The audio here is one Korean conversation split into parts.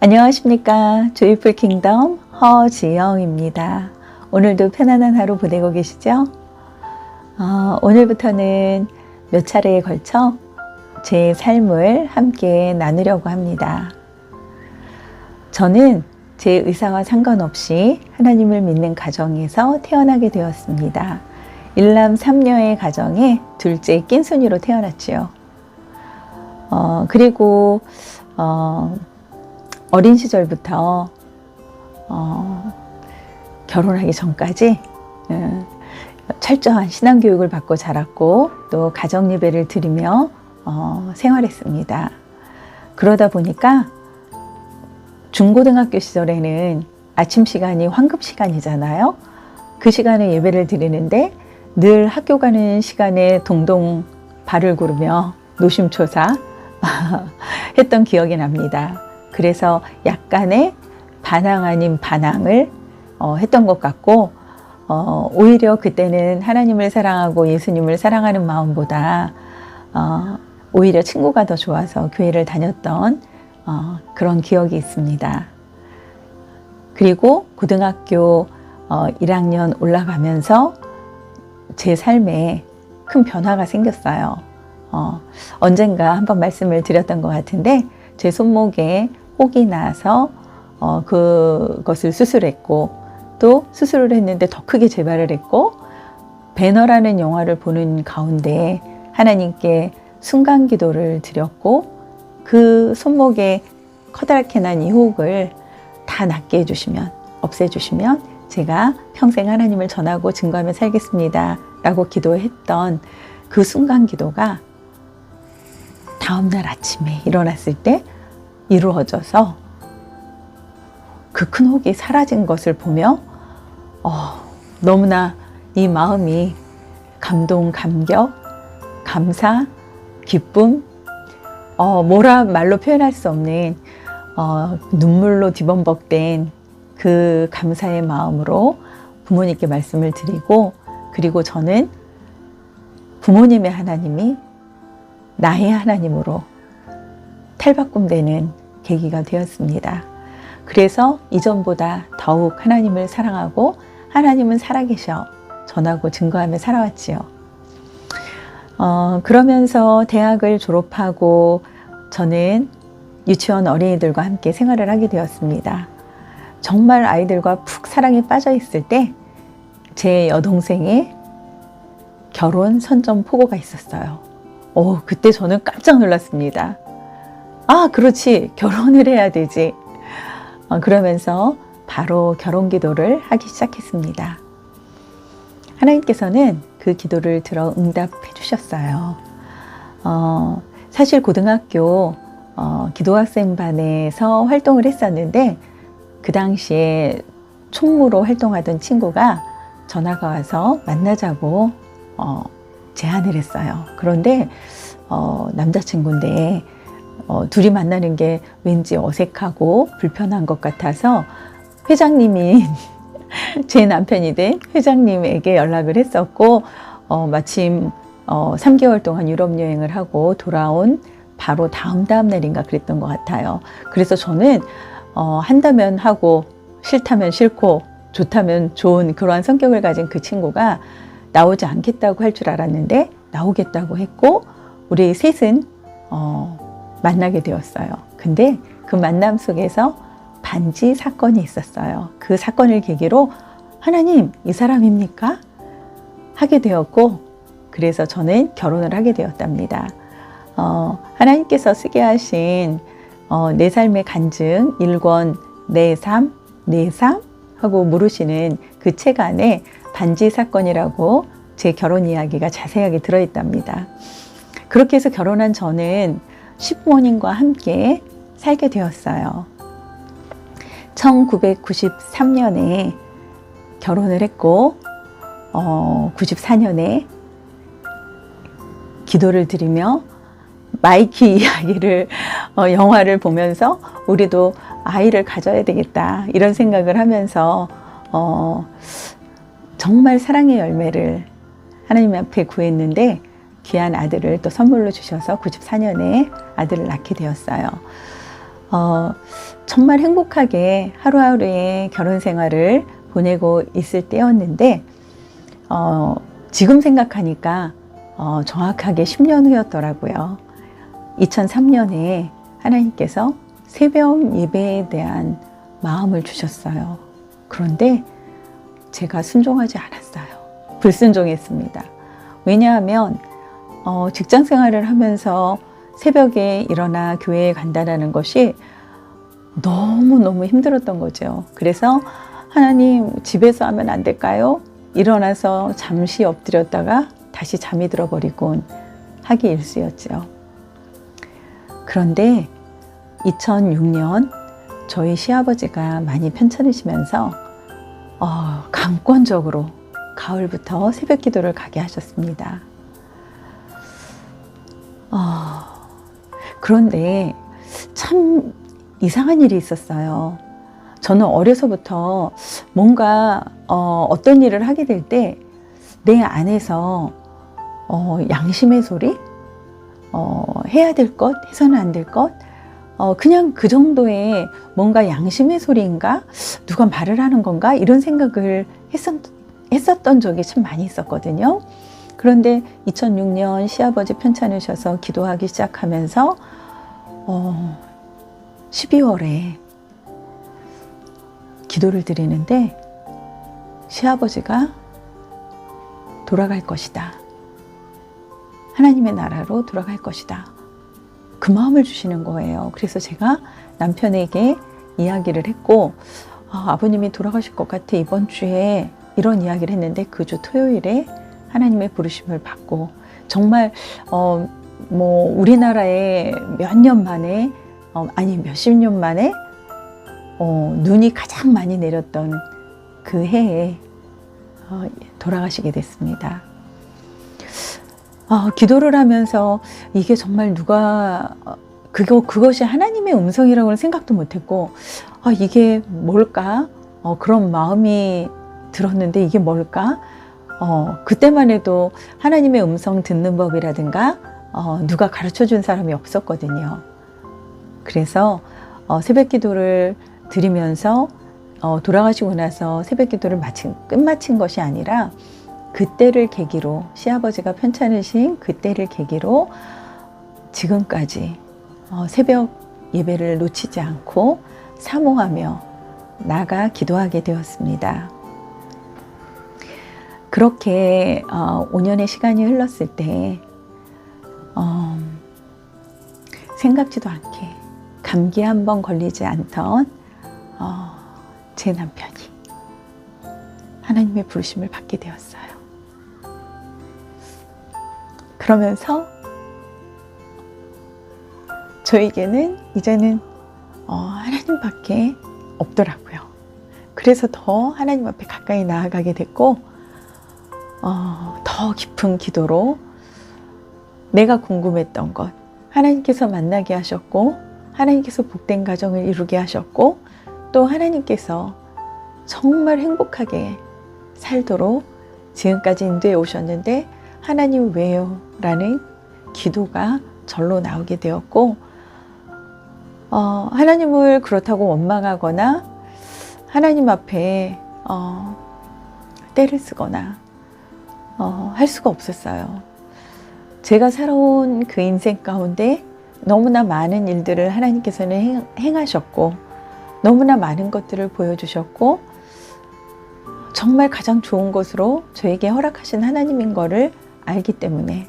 안녕하십니까. 조이풀 킹덤 허지영입니다. 오늘도 편안한 하루 보내고 계시죠? 어, 오늘부터는 몇 차례에 걸쳐 제 삶을 함께 나누려고 합니다. 저는 제 의사와 상관없이 하나님을 믿는 가정에서 태어나게 되었습니다. 일남 삼녀의 가정에 둘째 낀순이로 태어났지요. 어, 그리고 어, 어린 시절부터 어, 결혼하기 전까지 어, 철저한 신앙 교육을 받고 자랐고 또 가정 예배를 드리며 어, 생활했습니다. 그러다 보니까 중고등학교 시절에는 아침 시간이 황급 시간이잖아요. 그 시간에 예배를 드리는데 늘 학교 가는 시간에 동동 발을 구르며 노심초사 했던 기억이 납니다. 그래서 약간의 반항 아닌 반항을 어, 했던 것 같고 어, 오히려 그때는 하나님을 사랑하고 예수님을 사랑하는 마음보다 어, 오히려 친구가 더 좋아서 교회를 다녔던 어, 그런 기억이 있습니다. 그리고 고등학교 어, 1학년 올라가면서 제 삶에 큰 변화가 생겼어요. 어, 언젠가 한번 말씀을 드렸던 것 같은데 제 손목에 혹이 나서 어, 그것을 수술했고 또 수술을 했는데 더 크게 재발을 했고 배너라는 영화를 보는 가운데 하나님께 순간 기도를 드렸고 그 손목에 커다랗게 난 이 혹을 다 낫게 해주시면 없애주시면 제가 평생 하나님을 전하고 증거하며 살겠습니다 라고 기도했던 그 순간 기도가 다음날 아침에 일어났을 때 이루어져서 그 큰 혹이 사라진 것을 보며 어, 너무나 이 마음이 감동, 감격, 감사, 기쁨, 어, 뭐라 말로 표현할 수 없는 어, 눈물로 뒤범벅된 그 감사의 마음으로 부모님께 말씀을 드리고 그리고 저는 부모님의 하나님이 나의 하나님으로 탈바꿈되는 계기가 되었습니다. 그래서 이전보다 더욱 하나님을 사랑하고 하나님은 살아계셔 전하고 증거하며 살아왔지요. 어, 그러면서 대학을 졸업하고 저는 유치원 어린이들과 함께 생활을 하게 되었습니다. 정말 아이들과 푹 사랑에 빠져 있을 때 제 여동생의 결혼 선점 포고가 있었어요. 오, 그때 저는 깜짝 놀랐습니다. 아, 그렇지. 결혼을 해야 되지. 어, 그러면서 바로 결혼 기도를 하기 시작했습니다. 하나님께서는 그 기도를 들어 응답해 주셨어요. 어, 사실 고등학교 어, 기도학생 반에서 활동을 했었는데 그 당시에 총무로 활동하던 친구가 전화가 와서 만나자고 어, 제안을 했어요. 그런데 어, 남자친구인데 어, 둘이 만나는 게 왠지 어색하고 불편한 것 같아서 회장님이 제 남편이 된 회장님에게 연락을 했었고 어, 마침 어, 3개월 동안 유럽 여행을 하고 돌아온 바로 다음 다음 날인가 그랬던 것 같아요. 그래서 저는 어, 한다면 하고 싫다면 싫고 좋다면 좋은 그러한 성격을 가진 그 친구가 나오지 않겠다고 할 줄 알았는데 나오겠다고 했고 우리 셋은 어, 만나게 되었어요. 근데 그 만남 속에서 반지 사건이 있었어요. 그 사건을 계기로 하나님 이 사람입니까? 하게 되었고 그래서 저는 결혼을 하게 되었답니다. 어, 하나님께서 쓰게 하신 어, 내 삶의 간증 1권 내 삶, 내 삶 하고 물으시는 그 책 안에 반지 사건이라고 제 결혼 이야기가 자세하게 들어있답니다. 그렇게 해서 결혼한 저는 시부모님과 함께 살게 되었어요. 1993년에 결혼을 했고, 어, 94년에 기도를 드리며 마이키 이야기를, 어, 영화를 보면서 우리도 아이를 가져야 되겠다. 이런 생각을 하면서, 어, 정말 사랑의 열매를 하나님 앞에 구했는데, 귀한 아들을 또 선물로 주셔서 94년에 아들을 낳게 되었어요. 어, 정말 행복하게 하루하루의 결혼 생활을 보내고 있을 때였는데, 어, 지금 생각하니까 어, 정확하게 10년 후였더라고요. 2003년에 하나님께서 새벽 예배에 대한 마음을 주셨어요. 그런데 제가 순종하지 않았어요. 불순종했습니다. 왜냐하면 어, 직장 생활을 하면서 새벽에 일어나 교회에 간다라는 것이 너무너무 힘들었던 거죠. 그래서 하나님 집에서 하면 안 될까요? 일어나서 잠시 엎드렸다가 다시 잠이 들어버리곤 하기 일쑤였죠. 그런데 2006년 저희 시아버지가 많이 편찮으시면서 어, 강권적으로 가을부터 새벽 기도를 가게 하셨습니다. 어, 그런데 참 이상한 일이 있었어요. 저는 어려서부터 뭔가 어, 어떤 일을 하게 될 때 내 안에서 어, 양심의 소리, 어, 해야 될 것, 해서는 안 될 것, 어, 그냥 그 정도의 뭔가 양심의 소리인가? 누가 말을 하는 건가? 이런 생각을 했었, 했었던 적이 참 많이 있었거든요. 그런데 2006년 시아버지 편찮으셔서 기도하기 시작하면서, 어, 12월에 기도를 드리는데, 시아버지가 돌아갈 것이다. 하나님의 나라로 돌아갈 것이다. 그 마음을 주시는 거예요. 그래서 제가 남편에게 이야기를 했고, 아, 버님이 돌아가실 것 같아. 이번 주에 이런 이야기를 했는데 그 주 토요일에 하나님의 부르심을 받고, 정말, 어, 뭐, 우리나라에 몇 년 만에, 어, 아니, 몇십 년 만에, 어, 눈이 가장 많이 내렸던 그 해에 어, 돌아가시게 됐습니다. 아, 기도를 하면서 이게 정말 누가 어, 그거 그것이 하나님의 음성이라고는 생각도 못했고 아, 이게 뭘까? 어, 그런 마음이 들었는데 이게 뭘까? 어, 그때만 해도 하나님의 음성 듣는 법이라든가 어, 누가 가르쳐 준 사람이 없었거든요. 그래서 어, 새벽 기도를 드리면서 어, 돌아가시고 나서 새벽 기도를 마친, 끝마친 것이 아니라 그때를 계기로 시아버지가 편찮으신 그때를 계기로 지금까지 어, 새벽 예배를 놓치지 않고 사모하며 나가 기도하게 되었습니다. 그렇게 어, 5년의 시간이 흘렀을 때 어, 생각지도 않게 감기 한 번 걸리지 않던 어, 제 남편이 하나님의 부르심을 받게 되었어요. 그러면서 저에게는 이제는 어, 하나님밖에 없더라고요. 그래서 더 하나님 앞에 가까이 나아가게 됐고, 어, 더 깊은 기도로 내가 궁금했던 것, 하나님께서 만나게 하셨고, 하나님께서 복된 가정을 이루게 하셨고, 또 하나님께서 정말 행복하게 살도록 지금까지 인도해 오셨는데 하나님 왜요? 라는 기도가 절로 나오게 되었고 어, 하나님을 그렇다고 원망하거나 하나님 앞에 어, 때를 쓰거나 어, 할 수가 없었어요. 제가 살아온 그 인생 가운데 너무나 많은 일들을 하나님께서는 행, 행하셨고 너무나 많은 것들을 보여주셨고 정말 가장 좋은 것으로 저에게 허락하신 하나님인 것을 알기 때문에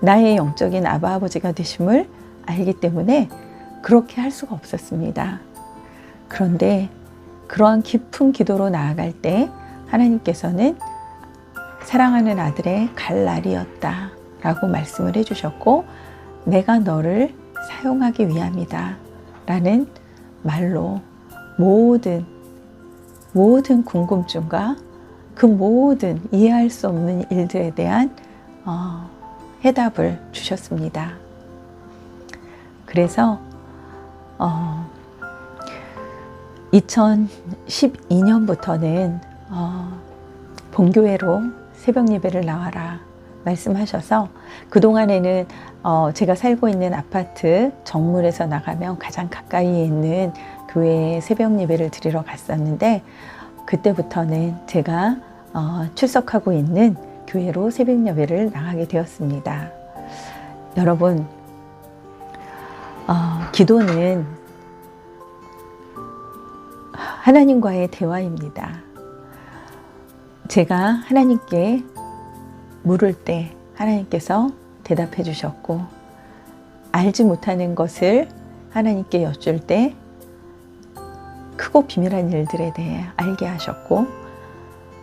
나의 영적인 아바 아버지가 되심을 알기 때문에 그렇게 할 수가 없었습니다. 그런데 그러한 깊은 기도로 나아갈 때 하나님께서는 사랑하는 아들의 갈 날이었다 라고 말씀을 해주셨고 내가 너를 사용하기 위함이다 라는 말로 모든 모든 궁금증과 그 모든 이해할 수 없는 일들에 대한 어, 해답을 주셨습니다. 그래서 어, 2012년부터는 어, 본교회로 새벽 예배를 나와라 말씀하셔서 그동안에는 어, 제가 살고 있는 아파트 정물에서 나가면 가장 가까이에 있는 교회에 새벽 예배를 드리러 갔었는데 그때부터는 제가 어, 출석하고 있는 교회로 새벽 예배를 나가게 되었습니다. 여러분, 어, 기도는 하나님과의 대화입니다. 제가 하나님께 물을 때 하나님께서 대답해 주셨고, 알지 못하는 것을 하나님께 여쭐 때 크고 비밀한 일들에 대해 알게 하셨고,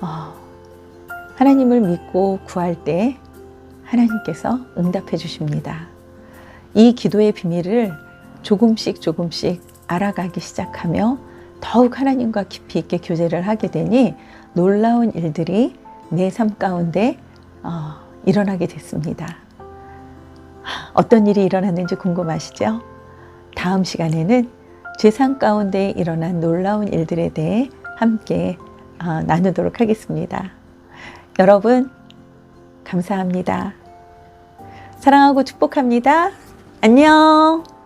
어, 하나님을 믿고 구할 때 하나님께서 응답해 주십니다. 이 기도의 비밀을 조금씩 조금씩 알아가기 시작하며 더욱 하나님과 깊이 있게 교제를 하게 되니 놀라운 일들이 내 삶 가운데 어, 일어나게 됐습니다. 어떤 일이 일어났는지 궁금하시죠? 다음 시간에는 제삶 가운데 일어난 놀라운 일들에 대해 함께 어, 나누도록 하겠습니다. 여러분, 감사합니다. 사랑하고 축복합니다. 안녕!